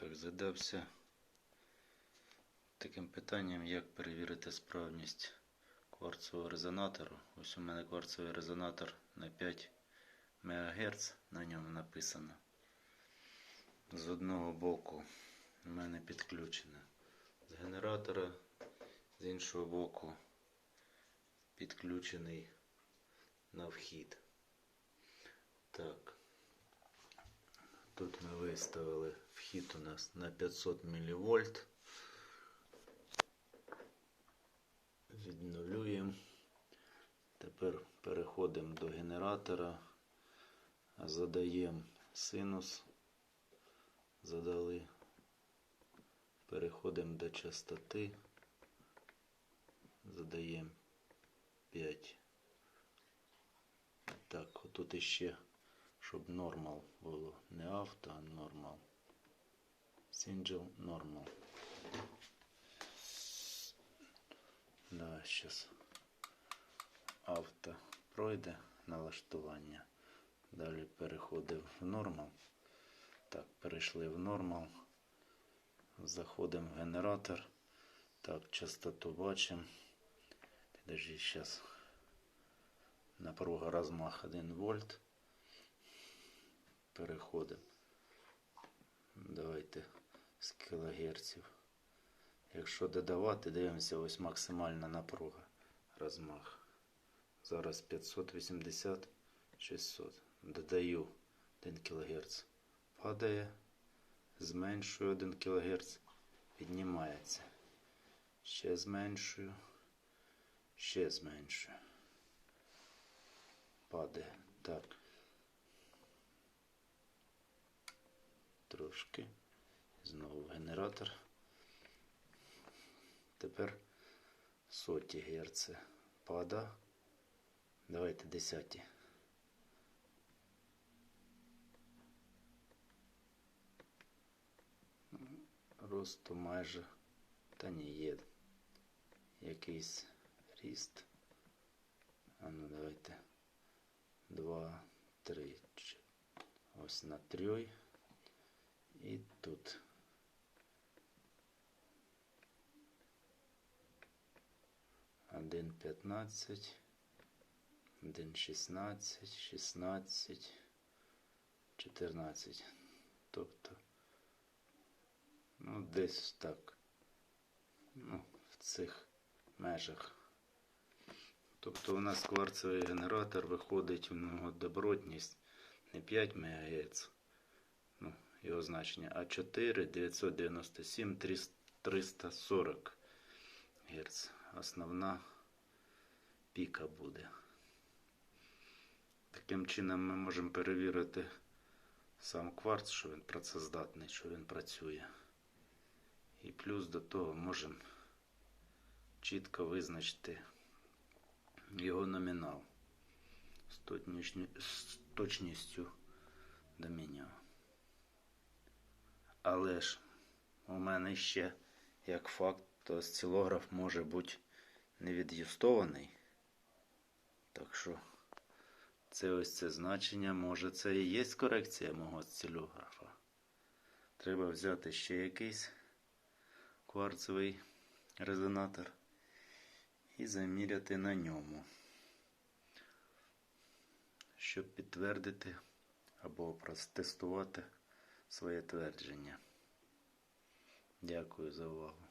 Так, задався таким питанням, як перевірити справність кварцевого резонатору. Ось у мене кварцевий резонатор на 5 МГц, на ньому написано. З одного боку у мене підключено з генератора, з іншого боку підключений на вхід. Так. Тут ми виставили вхід у нас на 500 мВ. Відновлюємо. Тепер переходимо до генератора, задаємо синус. Задали. Переходимо до частоти. Задаємо 5. Так, отут іще, щоб нормал було. Не авто, а нормал. Single нормал. Да, зараз авто пройде налаштування. Далі переходимо в нормал. Так, перейшли в нормал. Заходимо в генератор. Так, частоту бачимо. Підожди, зараз. Напруга розмах 1 вольт. Переходимо. Давайте з кілогерців. Якщо додавати, дивимося, ось максимальна напруга. Розмах. Зараз 580 600. Додаю 1 кГц. Падає. Зменшую 1 кГц. Піднімається. Ще зменшую. Ще зменшую. Падає. Так. Трошки. Знову генератор. Тепер соті герци пада. Давайте десяті. Росту майже та ні є якийсь ріст. А ну давайте. Два, три, чотири. Ось на трьой. І тут. Один п'ятнадцять. Один шістнадцять, шістнадцять, чотирнадцять. Тобто, ну, десь так. Ну, в цих межах. Тобто у нас кварцевий генератор виходить в нього добротність не 5 МГц, ну, його значення, а 4 997 340 Гц. Основна піка буде. Таким чином ми можемо перевірити сам кварц, що він працездатний, що він працює. І плюс до того можемо чітко визначити його номінал з точністю, до мінімуму. Але ж у мене ще, як факт, то осцилограф може бути не від'юстований. Так що це ось це значення, може це і є корекція мого осцилографа. Треба взяти ще якийсь кварцевий резонатор і заміряти на ньому, щоб підтвердити або протестувати своє твердження. Дякую за увагу.